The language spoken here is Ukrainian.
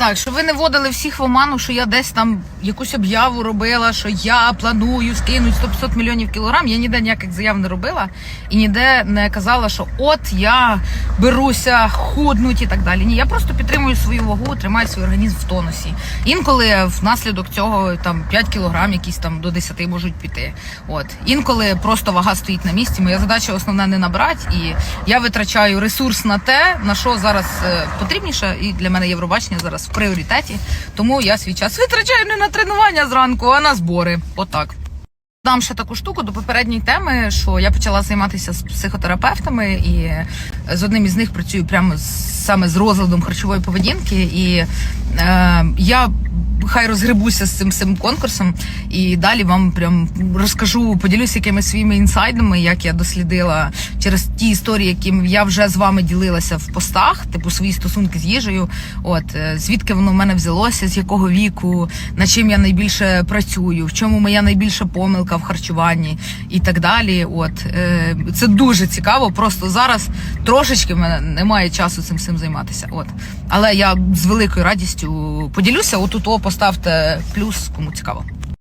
Так, щоб ви не вводили всіх в оману, що я десь там якусь об'яву робила, що я планую скинути 100-500 мільйонів кілограм. Я ніде ніяких заяв не робила і ніде не казала, що от я беруся худнуть і так далі. Ні, я просто підтримую свою вагу, тримаю свій організм в тонусі. Інколи внаслідок цього там 5 кілограм, якісь там до 10 можуть піти. От інколи просто вага стоїть на місці. Моя задача основна не набрати, і я витрачаю ресурс на те, на що зараз е, потрібніше, і для мене Євробачення зараз пріоритеті. Тому я свій час витрачаю не на тренування зранку, а на збори. Отак. Дам ще таку штуку до попередньої теми, що я почала займатися з психотерапевтами, і з одним із них працюю прямо саме з розладом харчової поведінки. І я хай розгребуся з цим цим конкурсом, і далі вам прям розкажу, поділюся якимись своїми інсайдами, як я дослідила через ті історії, якими я вже з вами ділилася в постах, типу свої стосунки з їжею. От е, звідки воно в мене взялося, з якого віку, над чим я найбільше працюю, в чому моя найбільша помилка в харчуванні і так далі. От е, це дуже цікаво. Просто зараз трошечки в мене немає часу цим всім займатися. От, але я з великою радістю поділюся. Отут о, поставте плюс, кому цікаво.